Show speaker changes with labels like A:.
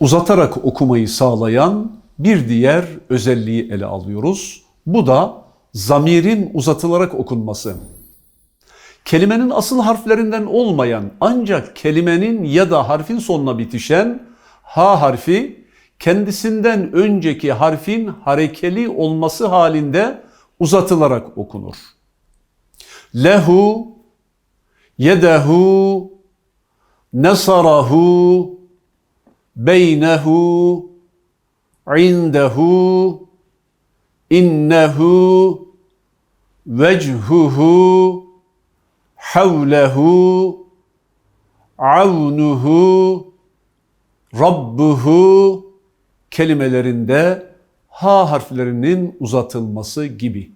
A: uzatarak okumayı sağlayan bir diğer özelliği ele alıyoruz. Bu da zamirin uzatılarak okunması. Kelimenin asıl harflerinden olmayan ancak kelimenin ya da harfin sonuna bitişen ha harfi kendisinden önceki harfin harekeli olması halinde uzatılarak okunur. Lehu, yedehu, nesarahu, beynehu, indehu, innehu, vechuhu, havlehu, avnuhu, rabbuhu kelimelerinde ha harflerinin uzatılması gibi.